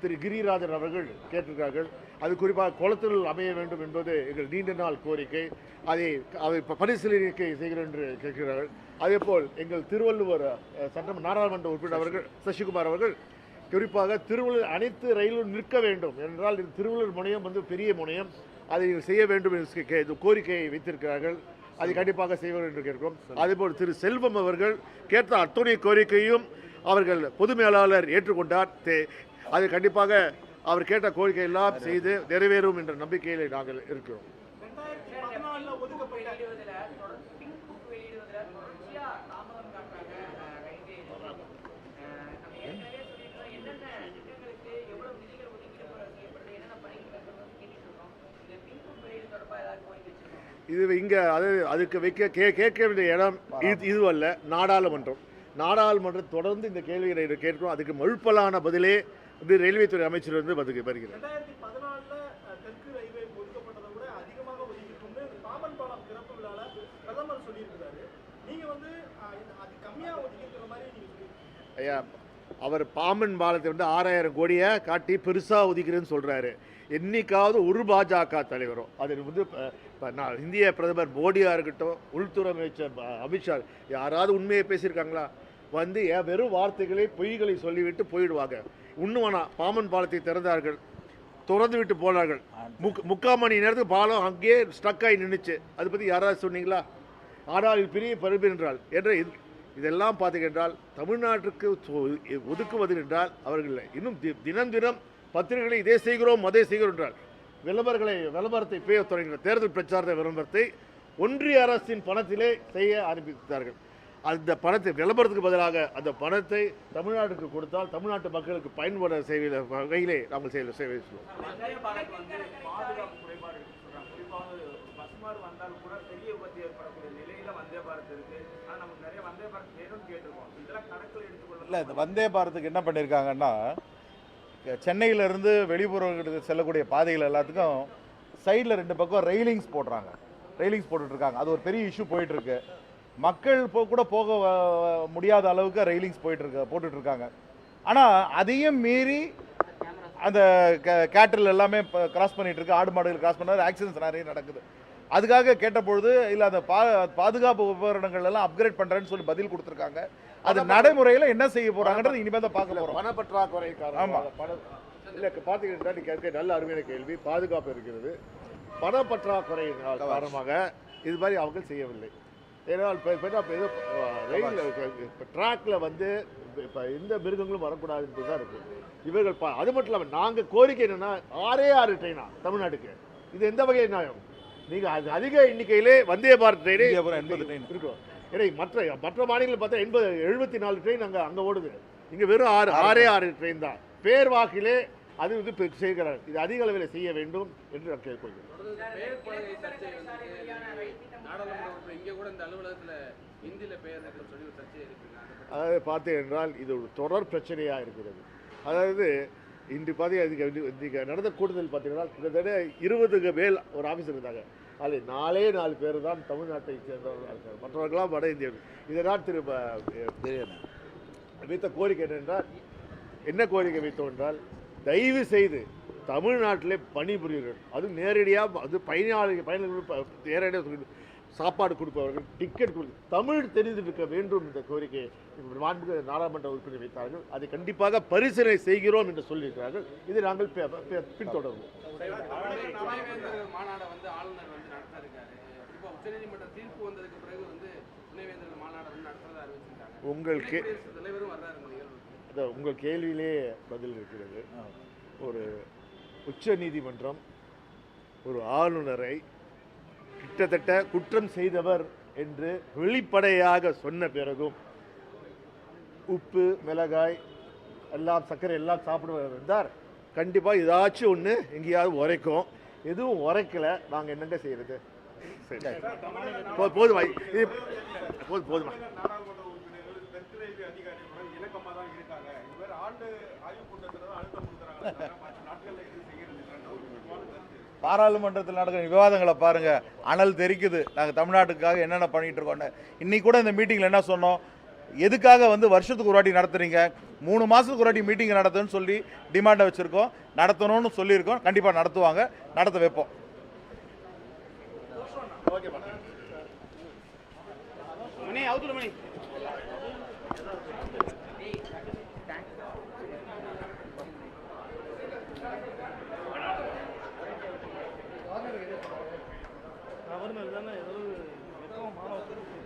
திரு கிரிராஜன் அவர்கள் கேட்டிருக்கிறார்கள். அது குறிப்பாக குளத்தில் அமைய வேண்டும் என்பது எங்கள் நீண்ட நாள் கோரிக்கை. அதை அதை பரிசீலனை செய்கிறோம் என்று கேட்கிறார்கள். அதேபோல் எங்கள் திருவள்ளுவர் சட்டம் நாடாளுமன்ற உறுப்பினர் அவர்கள் சசிகுமார் அவர்கள் குறிப்பாக திருவள்ளூர் அனைத்து ரயிலும் நிற்க வேண்டும். என்றால் இந்த திருவள்ளூர் முனையம் வந்து பெரிய முனையம். அதை செய்ய வேண்டும் என்று கோரிக்கையை வைத்திருக்கிறார்கள். அதை கண்டிப்பாக செய்வார்கள் என்று கேட்கிறோம். அதேபோல் திரு செல்வம் அவர்கள் கேட்ட அத்துணை கோரிக்கையும் அவர்கள் பொது மேலாளர் ஏற்றுக்கொண்டார். தே- அது கண்டிப்பாக அவர் கேட்ட கோரிக்கை எல்லாம் செய்து நிறைவேறும் என்ற நம்பிக்கையில் நாங்கள் இருக்கிறோம். இது இங்கே அது அதுக்கு வைக்க கே கேட்க வேண்டிய இடம் இது இதுவல்ல நாடாளுமன்றம். நாடாளுமன்றம் தொடர்ந்து இந்த கேள்விகளை கேட்கிறோம். அதுக்கு மழுப்பலான பதிலே வந்து ரயில்வே துறை அமைச்சர் வந்து இது- நீங்க சொல்லியிருக்கீங்க. ஐயா அவர் பாம்பன் பாலத்தை வந்து ஆறாயிரம் கோடியை காட்டி பெருசாக ஒதுக்கிறேன்னு சொல்கிறாரு என்னைக்காவது ஒரு பாஜக தலைவரோ அது வந்து நான் இந்திய பிரதமர் மோடியாக இருக்கட்டும் உள்துறை அமைச்சர் அமித்ஷா யாராவது உண்மையை பேசியிருக்காங்களா? வந்து ஏன் வெறும் வார்த்தைகளை பொய்களை சொல்லிவிட்டு போயிடுவாங்க. உண்ணுவானா? பாமன் பாலத்தை திறந்தார்கள். திறந்து விட்டு போனார்கள். முக் முக்கால் மணி நேரத்துக்கு பாலம் அங்கேயே ஸ்டக் ஆகி நின்றுச்சு அதை பற்றி யாராவது சொன்னீங்களா? ஆனால் பெரிய பருப்பு என்றால் என்ற இது இதெல்லாம் பார்த்தீங்கன்றால் தமிழ்நாட்டுக்கு ஒதுக்குவது என்றால் அவர்கள் இன்னும் தி- தினம் தினம் பத்திரிகைகளை இதே செய்கிறோம் அதே செய்கிறோம் என்றால். விளம்பரங்களை விளம்பரத்தை பேய தொடங்கின தேர்தல் பிரச்சார விளம்பரத்தை ஒன்றிய அரசின் பணத்திலே செய்ய ஆரம்பித்தார்கள். அந்த பணத்தை விளம்பரத்துக்கு பதிலாக அந்த பணத்தை தமிழ்நாட்டுக்கு கொடுத்தால் தமிழ்நாட்டு மக்களுக்கு பயன்பட செய்வ வகையிலே நாங்கள் செய்ய சேவை இல்லை இந்த வந்தே பாரத்துக்கு என்ன பண்ணியிருக்காங்கன்னா சென்னையிலேருந்து வெளிப்புறங்களுக்கு செல்லக்கூடிய பாதைகள் எல்லாத்துக்கும் சைடில் ரெண்டு பக்கம் ரெயிலிங்ஸ் போடுறாங்க. ரெயிலிங்ஸ் போட்டுட்ருக்காங்க அது ஒரு பெரிய இஷ்யூ போயிட்டுருக்கு மக்கள் போ கூட போக முடியாத அளவுக்கு ரெயிலிங்ஸ் போயிட்டுருக்கு போட்டுட்ருக்காங்க. ஆனால் அதையும் மீறி அந்த கேட்டில் எல்லாமே இப்போ கிராஸ் பண்ணிட்டு இருக்கு ஆடு மாடுகள் கிராஸ் பண்ணாரு ஆக்சிடென்ட்ஸ் நிறைய நடக்குது. அதுக்காக கேட்டபொழுது இல்லை அந்த பா பாதுகாப்பு உபகரணங்கள் எல்லாம் அப்கிரேட் பண்ணுறேன்னு சொல்லி பதில் கொடுத்துருக்காங்க. அது நடைமுறையில் என்ன செய்ய போகிறாங்கன்றது இனிமேல் தான் பார்க்க போகிறோம் பணப்பற்றாக்குறை ஆமா. காரணமாக பணம் இல்லை பார்த்தீங்கன்னா நீ கேட்க நல்ல அருமையான கேள்வி. பாதுகாப்பு இருக்கிறது. பணப்பற்றாக்குறை காரணமாக இது மாதிரி அவங்க செய்யவில்லை. ஏன்னால் இப்போ இப்போ என்ன இப்போ ஏதோ ரயில் இப்போ ட்ராக்கில் வந்து இப்போ எந்த மிருகங்களும் வரக்கூடாது என்பது தான் இருக்குது இவர்கள் பா அது மட்டும் இல்லாமல் நாங்கள் கோரிக்கை என்னென்னா ஆறே ஆறு ட்ரெயினா தமிழ்நாட்டுக்கு. இது எந்த வகை நியாயம்? நீங்கள் அது அதிக எண்ணிக்கையிலே வந்தே பாரத் ட்ரெயினே 80 train. இருக்கும் ஏன்னா மற்ற மற்ற மாநிலங்கள் பார்த்தா எண்பது எழுபத்தி நாலு ட்ரெயின் அங்கே அங்கே ஓடுது. இங்கே வெறும் ஆறு ஆறே ஆறு ட்ரெயின் தான். பேர் வாக்கிலே அது வந்து செய்கிறார் இது அதிக அளவில் செய்ய வேண்டும் என்று நான் கேட்கொள்கிறேன் நாடாளுமன்ற இங்கே கூட இந்த அலுவலகத்தில் ஹிந்தியில் பெயர் இருக்குன்னு சொல்லி ஒரு சர்ச்சை இருக்குங்க அதாவது பார்த்தேன் என்றால் இது ஒரு தொடர் பிரச்சனையாக இருக்கிறது. அதாவது இன்று பார்த்தீங்க இன்றைக்கு நடந்த கூட்டத்தில் பார்த்தீங்கன்னா கிட்டத்தட்ட இருபதுக்கு மேல் ஒரு ஆஃபீஸர் இருந்தாங்க. அதில் நாலே நாலு பேர் தான் தமிழ்நாட்டை சேர்ந்தவர்களாக இருக்காங்க மற்றவர்களாம் வட இந்தியர்கள். இதனால் திரு ப- வைத்த கோரிக்கை என்னென்றால் என்ன கோரிக்கை வைத்தோம் என்றால் தயவு செய்து தமிழ்நாட்டிலே பணிபுரியர்கள் அது நேரடியாக அது பயனாளி பயணிகள் நேரடியாக சொல்லி சாப்பாடு கொடுப்பவர்கள் டிக்கெட் கொடு தமிழ் தெரிந்திருக்க வேண்டும் என்ற கோரிக்கையை மாண்புமிகு நாடாளுமன்ற உறுப்பினர் வைத்தார்கள். அதை கண்டிப்பாக பரிசீலனை செய்கிறோம் என்று சொல்லியிருக்கிறார்கள். இதை நாங்கள் பி- பின்தொடர்வோம். உங்கள் கே அதான் உங்கள் கேள்வியிலே பதில் இருக்கிறது. ஒரு உச்ச நீதிமன்றம் ஒரு ஆளுநரை கிட்டத்தட்ட குற்றம் செய்தவர் என்று வெளிப்படையாக சொன்ன பிறகும் உப்பு மிளகாய் எல்லாம் சர்க்கரை எல்லாம் சாப்பிடுவார் இருந்தார். கண்டிப்பாக ஏதாச்சும் ஒன்று எங்கேயாவது உரைக்கும். எதுவும் உரைக்கல. நாங்கள் என்னங்க செய்யறது? சரி. போதுமா. இது போதும். போதுமா ஆண்டு ஆய்வு கூட்டத்தில் அழுத்தம் கொடுக்குறாங்க. பாராளுமன்றத்தில் நடக்கிற விவாதங்களை பாருங்கள் அனல் தெரிக்குது. நாங்கள் தமிழ்நாட்டுக்காக என்னென்ன பண்ணிகிட்டு இருக்கோன்னு இன்றைக்கி கூட இந்த மீட்டிங்கில் என்ன சொன்னோம்? எதுக்காக வந்து வருஷத்துக்கு ஒரு வாட்டி நடத்துகிறீங்க மூணு மாதத்துக்கு ஒரு வாட்டி மீட்டிங் நடத்துன்னு சொல்லி டிமாண்டை வச்சுருக்கோம். நடத்தணும்னு சொல்லியிருக்கோம். கண்டிப்பாக நடத்துவாங்க. நடத்த வைப்போம். ஓகே மணி அவுத்துல மணி 孩们那都是没干嘛。